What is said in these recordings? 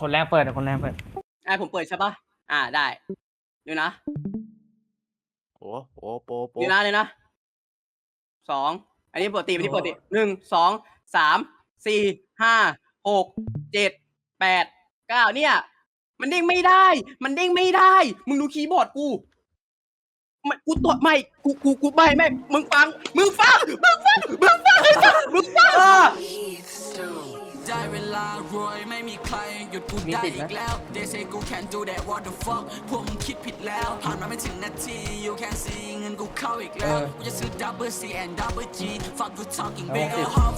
คนแรกเปิดอะคนแรกเปิด อ่าผมเปิดใช่ปะอ่าได้เดี๋ยวนะโอ้โอ้โปโปเดี๋ยวนะเลยนะสองอันนี้ปกติอันนี้ปกติหนึ่งสองสามสี่ห้าหกเจ็ดแปดเก้าเนี่ย มันเด้งไม่ได้ มันเด้งไม่ได้ มึงดูคีย์บอร์ดกูมันกูตรวจไม่กูกูกูไม่ไม่มึงฟัง มึงฟัง มึงฟังมึง ได้เวลารวยไม่มีใครหยุดกูได้อีกแล้ว They say กู can do that what the fuck พวกมึงคิดผิดแล้ว ผ่านมาไม่ถึงนาที you can see เงินกูเข้าอีกแล้ว กูจะซื้อ double C and double G fuck you talking bigger huff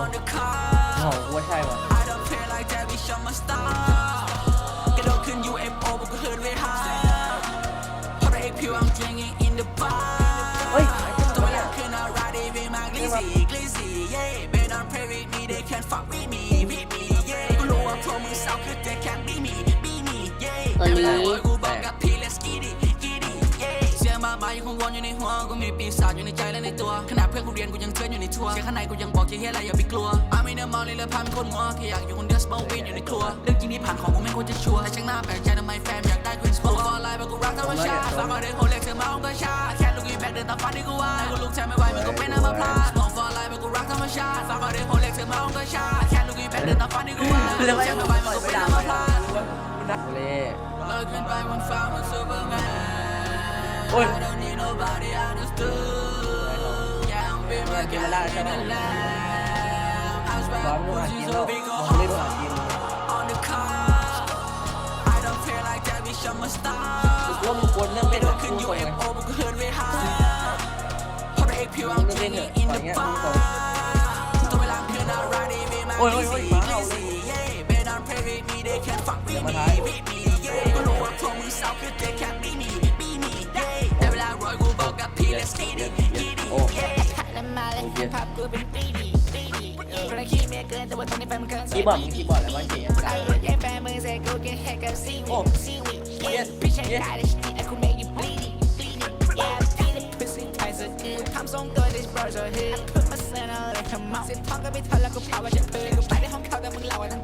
on the car โอ้โหว่าใช่ว่ะ I don't play like that bitch I'm a star กระโดดขึ้น UFO พวกกู heard way high เพราะไอ้ผิว I'm drinking in the bar yeah they don't play with me they can't fuck with me with me yeah กูรู้ว่าพวกมึงเศร้าคือ they can't be me be me yeah ตอนนี้แต่เวลาโวยกูบอกกับพี่ let's get it get it yeah เสียงมากมายยังคงวนอยู่ในหัวกูมีปีศาจอยู่ในใจและในตัวขนาดเพื่อนกูเรียนกูยังเทือนอยู่ในทัวร์เสียงข้างในกูยังบอกแค่เฮียอะไรอย่าไปกลัวอาไม่ได้มองเลยเลยพันคนมัวแค่อยากอยู่คนเดียว smoke weed อยู่ในครัวเรื่องจริงที่ผ่านของกูไม่ควรจะชัวร์แต่ช่างหน้าแปลกใจทำไมแฟนอยากได้ควีนสโปร์ออนไลน์เพราะกูรักธรรมชาติฟังเอาเด็ เพราะกูรักธรรมชาติฟังเอาเด็กโหเล็กเธอมาองก็ชาแค่ลูกอีแบกเดินตามฝันที่กูวาดกูลุกแทนไม่ไหวมันก็เป็นน้ำมันพลาดเล่ลอยขึ้นไปบนฟ้าเหมือนซูเปอร์แมนโอ้ย I don't need nobody understood Yeah I'm big ไม่กินไม่ได้ใช่ไหม in the lab I ร้อน swear ไม่มา Gucci กิน so big on อนไม่มากิน on the car I don't feel like that bitch I'm a star ว่ามึงควรเรื่องไม่เล่นแบบกูก่อนไง UFO มันก็เฮิร์นเวหาเพราะไอ้ผิว I'm มึงเล่นเถ drinking อะ in ก่อนเงี้ย bar มึงก่ อ้ยโอ้ยโอ้ย glizzy หมาเห่าเลย glizzy yeah they don't play with me they can't fuck with อย่ามา me ท้าย with me yeah ก็รู้ว่าพวกมึงเศร้าคือ they can't be me be me yeah แต่เวลารวยกูบอกกับพี่ let's get it get it โอ้ แล้วมาเล่นฮิปฮอปกูเป็นปีดีปีดีคนละคิดไม่เกินแต่ว่าตอนนี้แฟนมันเกิน คีย์บอร์ดมึงคีย์บอร์ดอะไรวะเจ๊ ไอ้รถยังแฟนมึ เสื้อน่าเลยทำเมาสิท้องก็ไม่ทนแล้วกูพาว่าจะเปืนกูไปในห้องเขาแต่มึงเล่าว่าทั้ง